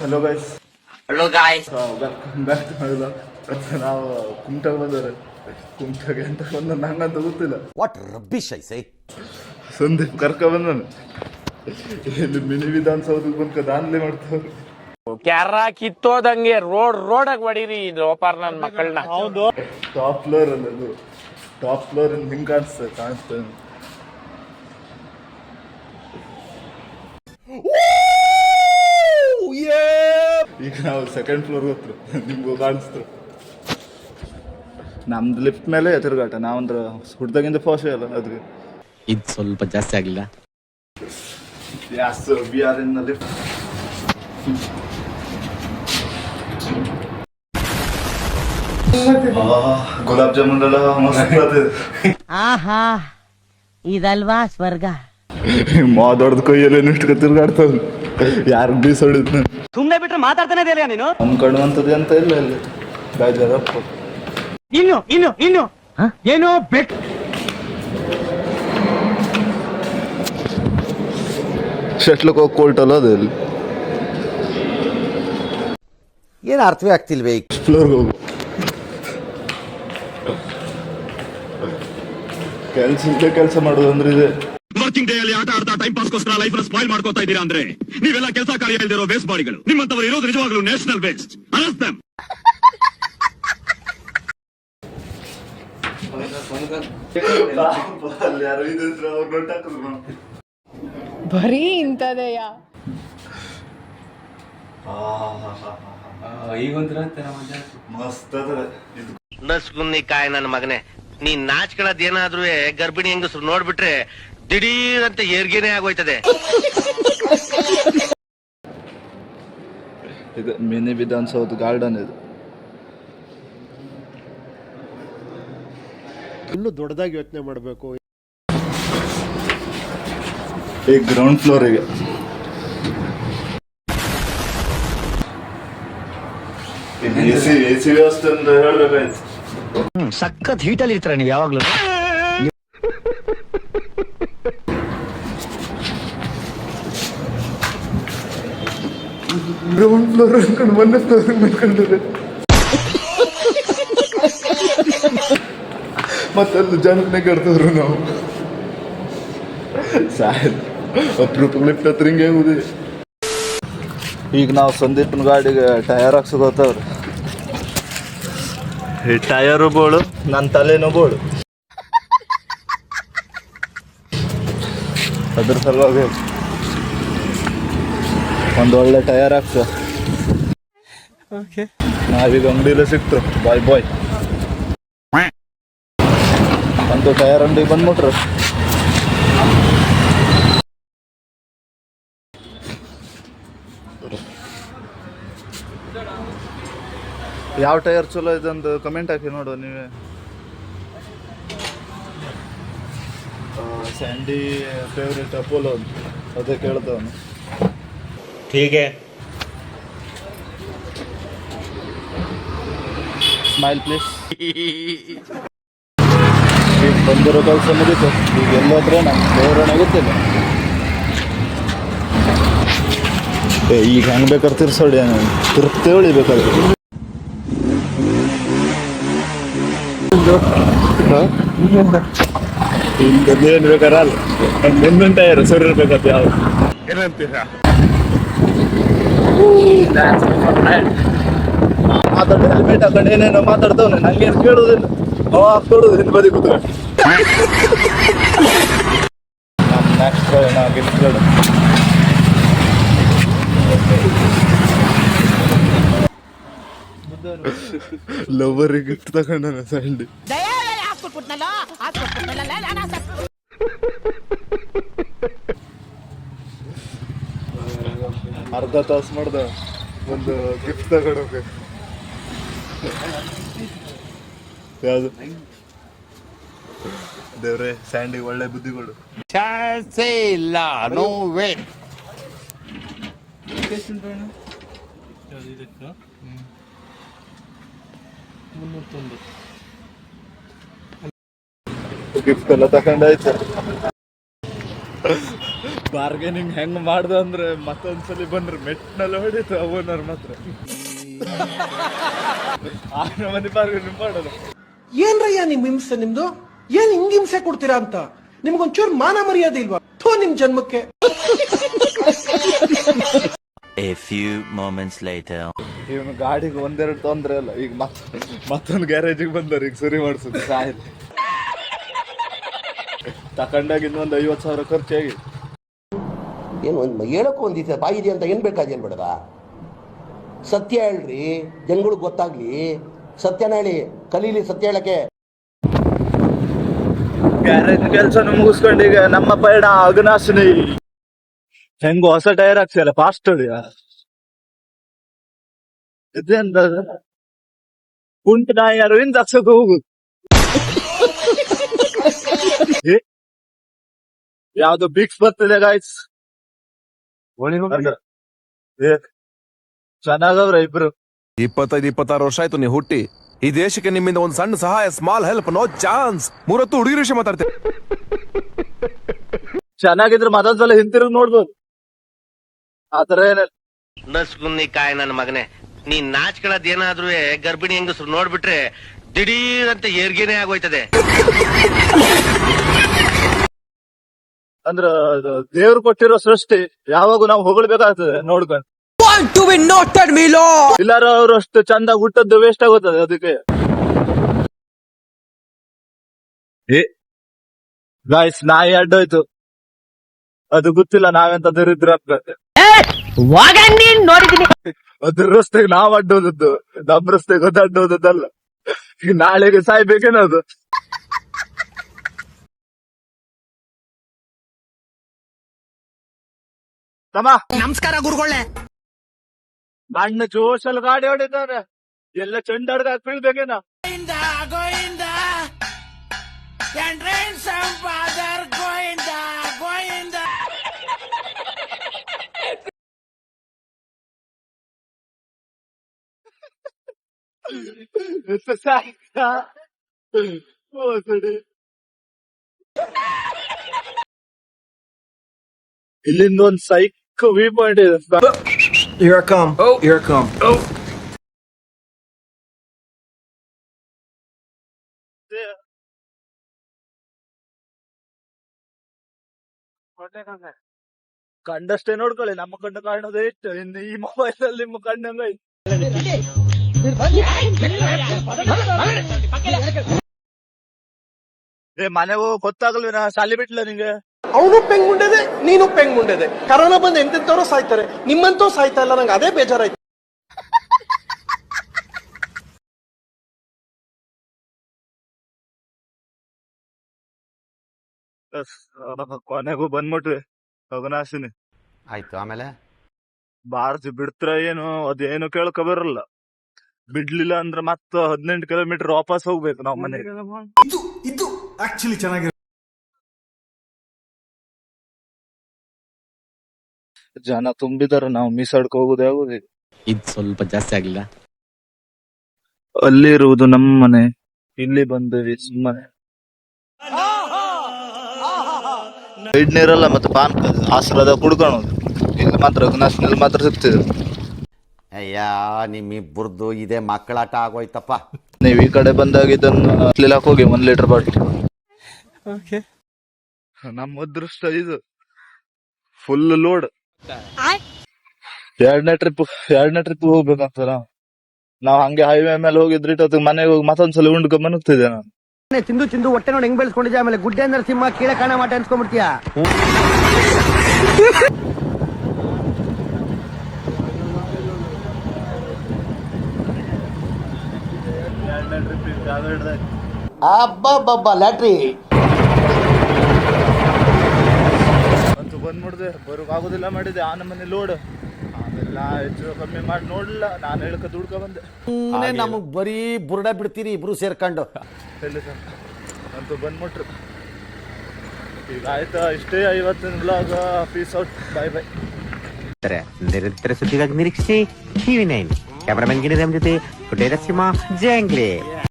Hello guys hello guys welcome back to my ನಾವು ಕುಮಟಾಗ ಬಂದವ್ರೆ. ಕುಮಟಾಗೆ ಅಂತ ಬಂದ ನಂಗಂತ ಗೊತ್ತಿಲ್ಲ. What rubbish I say Sandeep ಕರ್ಕ ಬಂದನು ಇಲ್ಲಿ ಮಿನಿ ವಿಧಾನಸೌಧಕ್ಕೆ ಬಂದ್ಕ ದಾನ್ಲಿ ಮಾಡ್ತಾವ್ರು. ಕ್ಯಾರ ಕಿತ್ತೋದಂಗೆ ರೋಡ್ ರೋಡಾಗ ಹೊಡೀರಿ ಲೋಪಾರ್ ನನ್ನ ಮಕ್ಕಳನ್ನ ಟಾಪ್ ಫ್ಲೋರ್ ಅಲ್ಲ ಅದು ಟಾಪ್ ಫ್ಲೋರ್ ಹಿಂಗೆ ಹಿಂಗ್ ಕಾಣಿಸ್ತದೆ ಕಾಣಿಸ್ತದೆ ಈಗ ನಾವು ಸೆಕೆಂಡ್ ಫ್ಲೋರ್ ಹತ್ರ ನಿಮ್ಗೂ ಕಾಣಿಸ್ತು. ನಮ್ದು ಲಿಫ್ಟ್ ಮೇಲೆ ಎದುರುಗಾಟ. ನಾವಂದ್ರ ಹುಡ್ದಾಗಿಂದ ಫಾಸ್ಟ್ ಅಲ್ಲ ಅದಕ್ಕೆ ಇದು ಸ್ವಲ್ಪ ಜಾಸ್ತಿ ಆಗಿಲ್ಲ. Yes sir. We are in the lift. Gulab jamun ಎಲ್ಲ ಮಸ್ತ್ ಅದು ಆಹಾ ಇದಲ್ವಾ ಸ್ವರ್ಗ? ಮಾ ದೊಡ್ಡದ ಕೈಯಲ್ಲಿ ಇಷ್ಟು ತಿರ್ಗಾಡ್ತಾವ ಯಾರು ಬೀಸೋಡಿದ್ನ ಸುಮ್ನೆ ಬಿಟ್ರೆ ಮಾತಾಡ್ತಾನೆ ಇದೆಯಲ್ಲ ನೀನು? ಅನ್ಕೊಳ್ಳುವಂಥದ್ದು ಅಂತ ಇಲ್ಲ ಇಲ್ಲಿ. ಬೇಜಾರಪ್ಪ. ಇನ್ನು ಇನ್ನು ಇನ್ನು. ಏನೋ ಬೆಟ್ ಶಟ್ಲಕ್ಕೆ ಹೋಗಿ ಕೋಲ್ಟಲ್ಲ ಅದು ಇಲ್ಲಿ. ಏನು ಅರ್ಥವೇ ಆಗ್ತಿಲ್ವೇ ಎಕ್ಸ್ಪ್ಲೋರ್ ಫ್ಲೋರ್ಗೆ ಹೋಗು. ಕೆಲಸ ಇದ್ದೇ ಕೆಲಸ ಮಾಡೋದು ಅಂದ್ರೆ ಇದೆ. ಡೇ ಅಲ್ಲಿ ಆಟ ಆಡ್ತಾ ಟೈಮ್ ಪಾಸ್ಗೋಸ್ಕರ ಲೈಫ್ ಸ್ಪಾಯ್ಲ್ ಮಾಡ್ಕೋತಾ ಇದ್ದೀರಾ ಅಂದ್ರೆ ನೀವೆಲ್ಲ ಕೆಲಸ ಕಾರ್ಯ ಇಲ್ದಿರೋ ವೇಸ್ಟ್ ಬಾಡಿಗಳು ನಿಮ್ಮಂತವರು ಇರೋದು ನಿಜವಾಗ್ಲೂ ನ್ಯಾಷನಲ್ ವೇಸ್ಟ್ ಅನಸ್ತಮ್. ಬರೀ ಇಂಥದೆಯ? ಮಸ್ತ್ ಅದ ಇದು ನಸ್ಗುನ್ನಿ ಕಾಯ್ ನನ್ನ ಮಗನೇ. ನೀ ನಾಚ್ಕೊಳ್ಳೋದೇನಾದ್ರೂ ಗರ್ಭಿಣಿ ಹೆಂಗಸ್ರು ನೋಡ್ಬಿಟ್ರೆ ದಿಢೀರ್ ಅಂತ ಏರ್ಗೇನೆ ಆಗೋಯ್ತದೆ. ಇದು ಮಿನಿ ವಿಧಾನಸೌಧ ಗಾರ್ಡನ್ ಇದು. ಇನ್ನೂ ದೊಡ್ಡದಾಗಿ ಯೋಚನೆ ಮಾಡಬೇಕು. ಈ ಗ್ರೌಂಡ್ ಫ್ಲೋರಿಗೆ ಎ ಸಿ ಎ ಸಿ ವ್ಯವಸ್ಥೆ ಅಂತ ಹೇಳಬೇಕಾಯ್ತು. ಸಖತ್ ಹೀಟಲ್ಲಿ ಇರ್ತಾರೆ ನೀವು ಯಾವಾಗ್ಲೂ? ಗ್ರೌಂಡ್ ಫ್ಲೋರ್ ಅನ್ಕೊಂಡು ಒಂದೇ ಫ್ಲೋರ್ ಕಟ್ತವ್ರು ನಾವು. ಸಾಯಲ್ ಅಪ್ರೂಪ ಲಿಫ್ಟ್ ಹತ್ರ ಹಿಂಗೆ ಹೋಗುದಿದೆ ಈಗ ನಾವು ಸಂದೀಪನ ಗಾಡಿಗೆ ಟಯರ್ ಹಾಕ್ಸೋದವ್ರು ಈ ಟಯರು ಬೋಳು ನನ್ನ ತಲೆನೂ ಬೋಳು. ಅದ್ರ ಸಲುವಾಗಿ ಒಂದು ಒಳ್ಳೆ ಟಯರ್ ಹಾಕ್ಸ ನಾವೀಗ ಅಂಗಡಿಲೇ ಸಿಕ್ತು. ಬಾಯ್ ಬಾಯ್ ಒಂದು ಟಯರ್ ಅಂಗಡಿಗೆ ಬಂದ್ಬಿಟ್ರು. ಯಾವ ಟೈರ್ ಚಲೋ ಇದೆ ಅಂತ ಕಮೆಂಟ್ ಹಾಕಿ ನೋಡು ನೀವೇ. ಸ್ಯಾಂಡಿ ಫೇವ್ರೇಟ್ ಅಪೋಲೋ ಅಂತ. ಅದೇ ಕೇಳ್ದವನು ಸ್ಮೈಲ್ ಪ್ಲೀಸ್ ಈಗ ಬಂದಿರೋ ಕೆಲಸ ಮುಗೀತು ಈಗ ಎಲ್ಲೋದ್ರೆ ನಮ್ಮ ಗೊತ್ತಿಲ್ಲ ಏ ಈಗ ಹೆಂಗ್ ಬೇಕಾದ್ರೆ ತಿರ್ಸೋಡಿ ಬೇಕಾದ್ರೆ ಉಳಿಬೇಕಾದ್ರೆ ಏನು ಬೇಕಾದ್ರೆ ಅಲ್ಲ ಮುಂದಿನ ಟೈರ್ ಸರಿ ಇರ್ಬೇಕಂತ ಯಾವ್ದು ಏನಂತೀರಾ ಮಾತಾಡ ಹೆಲ್ಮೆಟ್ ಹಾಕೊಂಡು ಏನೇನೋ ಮಾತಾಡ್ತವನೆ ನಂಗೆ ಕೇಳೋದಿಲ್ಲ. ಅವ ಹಾಕ್ಕೊಡೋದು ಹಿಂದೆ ಬದಿ ಕೂತ್ಕೊಂಡು ನಮ್ಮ ನೆಕ್ಸ್ಟ್ ನಾವು ಗಿಫ್ಟ್ ಕೇಳು. ಲವರಿಗೆ ಗಿಫ್ಟ್ ತಗೊಂಡ ಸ್ಯಾಂಡಿ ಅರ್ಧ ತಾಸು ಮಾಡ್ದ. ಒಂದು ಗಿಫ್ಟ್ ತಗೊಂಡೋಗ ಯಾವುದು? ದೇವ್ರೆ ಸ್ಯಾಂಡಿ ಒಳ್ಳೆ ಬುದ್ಧಿಗಳು. ಚಾನ್ಸೇ ಇಲ್ಲ ನೋ ವೇ ಗಿಫ್ಟ್ ಎಲ್ಲ ತಗೊಂಡಾಯ್ತು. ಬಾರ್ಗೇನಿಂಗ್ ಹೆಂಗ್ ಮಾಡ್ದ ಅಂದ್ರೆ ಮತ್ತೊಂದ್ಸಲಿ ಬಂದ್ರೆ ಮೆಟ್ನಲ್ಲಿ ಹೊಡಿತು ಓನರ್ ಮಾತ್ರ. ಆರು ಮಂದಿ ಬಾರ್ಗೇನಿಂಗ್ ಮಾಡೋದು. ಏನ್ರಯ್ಯ ನಿಮ್ ಹಿಂಸೆ ನಿಮ್ದು? ಏನ್ ಹಿಂಗ್ ಹಿಂಸೆ ಕೊಡ್ತೀರಾ ಅಂತ? ನಿಮ್ಗೊಂಚೂರು ಮಾನ ಮರ್ಯಾದೆ ಇಲ್ವಾ? ಥೋ ನಿಮ್ ಜನ್ಮಕ್ಕೆ. A few moments later. ಇವನು ಗಾಡಿಗೆ ಒಂದೆರಡು ತೊಂದ್ರೆ ಅಲ್ಲ ಈಗ ಮತ್ ಮತ್ತೊಂದು ಗ್ಯಾರೇಜಿಗೆ ಬಂದವ್ರು ಈಗ ಸರಿ ಮಾಡಿಸೋದು ಸಾಯಿಲ್. ತಕೊಂಡಾಗಿಂದ ಒಂದು ಐವತ್ತು ಸಾವಿರ ಖರ್ಚಾಗಿ ಏನು ಒಂದು ಹೇಳಕ್ಕೂ ಒಂದಿದೆ ಬಾಯಿ ಇದೆ ಅಂತ ಏನು ಬೇಕಾದೇನು ಬೇಡದ ಸತ್ಯ ಹೇಳ್ರಿ ಜನಗಳಿಗೆ ಗೊತ್ತಾಗ್ಲಿ. ಸತ್ಯನ ಹೇಳಿ ಕಲೀಲಿ ಸತ್ಯ ಹೇಳಕ್ಕೆ. ಗ್ಯಾರೇಜ್ ಕೆಲಸ ಮುಗಿಸ್ಕೊಂಡು ಈಗ ನಮ್ಮ ಪಯಣ ಅಗನಾಶಿನಿ. ಹೆಂಗ ಹೊಸ ಟೈರ್ ಹಾಕ್ಸಿಯಲ್ಲ ಫಾಸ್ಟ್ ಇದೆಂತ ಕುಂಟ ನಾಯಿ ಯಾರು ಇಂದ ಹಾಕ್ಸಕ್ ಹೋಗು. ಏ? ಯಾವ್ದು ಬಿಕ್ಸ್ ಬರ್ತಿದೆ ಗಾಯ್ಸ್ ಚೆನ್ನಾಗವ್ರ ಇಬ್ರು. ಇಪ್ಪತ್ತೈದು ಇಪ್ಪತ್ತಾರು ವರ್ಷ ಆಯ್ತು ನೀವು ಹುಟ್ಟಿ. ಈ ದೇಶಕ್ಕೆ ನಿಮ್ಮಿಂದ ಒಂದು ಸಣ್ಣ ಸಹಾಯ ಸ್ಮಾಲ್ ಹೆಲ್ಪ್ ನೋ ಚಾನ್ಸ್ ಮೂರತ್ತು ಹುಡುಗಿರ ವಿಷಯ ಮಾತಾಡ್ತೇವೆ ಚೆನ್ನಾಗಿದ್ರೆ ಮತ್ತೊಂದ್ಸಲ ಹಿಂತಿರುಗಿ ನೋಡ್ಬೋದು. ಆತರ ಏನಿಲ್ಲ. ನಸ್ಗುನ್ನಿ ಕಾಯ್ ನನ್ನ ಮಗನೇ. ನೀ ನಾಚ್ಕೊಳ್ಳೋದ್ ಏನಾದ್ರೂ ಗರ್ಭಿಣಿ ಹೆಂಗಸ್ರು ನೋಡ್ಬಿಟ್ರೆ ದಿಢೀರ್ ಅಂತ ಏರ್ಗೇನೆ ಆಗೋಯ್ತದೆ. ಅಂದ್ರ ಅದು ದೇವ್ರು ಕೊಟ್ಟಿರೋ ಸೃಷ್ಟಿ ಯಾವಾಗ ನಾವು ಹೊಗಳ್ಬೇಕಾಗ್ತದೆ ನೋಡ್ಕೊಂಡು. ಇಲ್ಲಾರ ಅವ್ರು ಅಷ್ಟು ಚಂದ ಹುಟ್ಟದ್ದು ವೇಸ್ಟ್ ಆಗುತ್ತದೆ ಅದಕ್ಕೆ. ಏ ಗಾಯ್ಸ್ ನಾಯಿ ಅಡ್ಡೋಯ್ತು. ಅದು ಗೊತ್ತಿಲ್ಲ ನಾವೆಂತ ದರಿದ್ರ ಅದ್ರ ರಸ್ತೆಗೆ ನಾವ್ ಅಡ್ಡೋದದ್ದು ನಮ್ ರಸ್ತೆಗೆ ಅದು ಅಡ್ಡೋದದ್ದಲ್ಲ ನಾಳೆಗೆ ಸಾಯ್ಬೇಕೇನದು? ತಮ್ಮ ನಮಸ್ಕಾರ ಗುರುಗಳೇ. ಮಣ್ಣು ಜೋಶಲ್ಲಿ ಗಾಡಿ ಹೊಡಿತಾರೆ ಎಲ್ಲ ಚಂಡಾಡ್ಗ ಬೀಳ್ಬೇಕೇನ. ಇಲ್ಲಿಂದ ಒಂದ್ ಸೈಕ್ ವ್ಯೂ ಪಾಯಿಂಟ್ ಇದೆ Here I come. Oh, here I come. ಕಂಡಷ್ಟೇ ನೋಡ್ಕೊಳ್ಳಿ ನಮ್ಮ ಕಣ್ಣು ಕಾಣೋದೇ ಇತ್ತು ಇನ್ನು ಈ ಮೊಬೈಲ್ ಅಲ್ಲಿ ನಿಮ್ಮ ಕಣ್ಣಂಗ ಏ ಮನೆಗೂ ಗೊತ್ತಾಗಲ್ವೇನ ಶಾಲಿ ಬಿಟ್ಲ ನಿಂಗೆ ಅವನು ಪೆಂಗುಂಡೆದೆ ನೀನು ಪೆಂಗುಂಡೆದೆ. ಕರೋನಾ ಬಂದು ಎಂತೆಂತವ್ರು ಸಾಯ್ತಾರೆ. ನಿಮ್ಮಂತೂ ಸಾಯ್ತಾ ಇಲ್ಲ ನಂಗೆ ಅದೇ ಬೇಜಾರಾಯ್ತು. ಕೊನೆಗೂ ಬಂದ್ಬಿಟ್ವಿ. ಅವಿನಾಶಿನಿ. ಆಯ್ತು ಆಮೇಲೆ? ಬಾರ್ಜ್ ಬಿಡ್ತ್ರ ಏನು ಅದೇನು ಕೇಳಕ ಬರಲ್ಲ ಬಿಡ್ಲಿಲ್ಲ ಅಂದ್ರೆ ಮತ್ತ ಹದಿನೆಂಟು ಕಿಲೋಮೀಟರ್ ವಾಪಸ್ ಹೋಗ್ಬೇಕು ನಾವ್ ಮನೆಗೆ. ಇದು ಇದು ಆಕ್ಚುಲಿ ಚೆನ್ನಾಗಿ ಜನ ತುಂಬಿದಾರ ನಾವು ಮೀಸಾಡ್ಕೊ ಹೋಗುದೇ ಆಗುದು ಇದ್ ಸ್ವಲ್ಪ ಜಾಸ್ತಿ ಆಗಿಲ್ಲ. ಅಲ್ಲಿರುವುದು ನಮ್ಮ ಮನೆ ಇಲ್ಲಿ ಬಂದಿವಿ ಸುಮ್ಮನೆ ನೀರಲ್ಲ ಮತ್ತೆ ಪಾನ್ ಆಸರದ ಕುಡ್ಕೊಳೋದು ಇಲ್ಲಿ ಮಾತ್ರ ನ್ಯಾಷನಲ್ ಮಾತ್ರ ಸಿಗ್ತಿದ್ರು ಅಯ್ಯ ನಿಮ್ಮಿಬ್ಬರದು ಇದೇ ಮಕ್ಕಳಾಟ ಆಗೋಯ್ತಪ್ಪ. ನೀವು ಈ ಕಡೆ ಬಂದಾಗ ಇದನ್ನು ಹತ್ಲಿಲಾಕ್ ಹೋಗಿ ಒಂದ್ ಲೀಟರ್ ಬಾಟ್ಲಿ ನಮ್ಮ ಅದೃಷ್ಟ ಇದು. ಫುಲ್ ಲೋಡ್ ಎರಡನೇ ಟ್ರಿಪ್ ಎರಡನೇ ಟ್ರಿಪ್ ಹೋಗ್ಬೇಕಂತ ನಾವು ನಾವ್ ಹಂಗೆ ಹೈವೇ ಮೇಲೆ ಹೋಗಿದ್ರಿ ಮನೆಗೆ ಹೋಗಿ ಮತ್ತೊಂದ್ಸಲ ಉಂಡ್ಕೊಂಡ್ ಮನಗ್ತಿದ್ದೆ ನಾನು. ತಿಂದು ತಿಂದು ಹೊಟ್ಟೆ ನೋಡಿ ಹೆಂಗ್ ಬೆಳೆಸ್ಕೊಂಡಿದ್ದೆ ಆಮೇಲೆ ಗುಡ್ಡೆ ಸಿಂಹ ಕೀಳ ಕಾಣ ಮಾಟ ಅನ್ಸ್ಕೊಂಡ್ಬಿಡ್ತೀಯಾ? ಅಬ್ಬಾ ಅಬ್ಬಬ್ಬಬ್ಬ ಲ್ಯಾಟ್ರಿ ಅಂತೂ ಬಂದ್ಬಿಡ್ದೆ. ಬರೋಕ್ ಆಗೋದಿಲ್ಲ ಮಾಡಿದೆ. ಆ ನಮ್ಮನೆ ಲೋಡ್ ಆಮೇಲೆ ಹೆಚ್ಚು ಕಮ್ಮಿ ಮಾಡಿ ನೋಡ್ಲಿಲ್ಲ. ನಾನು ಹೇಳಕ ದುಡ್ಕ ಬಂದೆ. ಸುಮ್ಮನೆ ನಮಗ್ ಬರೀ ಬುರುಡ ಬಿಡ್ತೀರಿ ಇಬ್ರು ಸೇರ್ಕೊಂಡು. ಎಲ್ಲಿ ಸರ್. ಅಂತೂ ಬಂದ್ಬಿಟ್ರು. ಈಗ ಆಯ್ತಾ? ಇಷ್ಟೇ ಐವತ್ತಿನ blog peace out bye bye ನಿರಂತರ ಸುದ್ದಿಗಾಗಿ ನಿರೀಕ್ಷಿಸಿ. ಟಿವಿ ನೈನ್ ಕ್ಯಾಮರಾಮನ್ ಗಿರಿರಾಮ್ ಜೊತೆ. ಕುಟೇರ ಸಿಂಹ ಜಂಗ್ಲಿ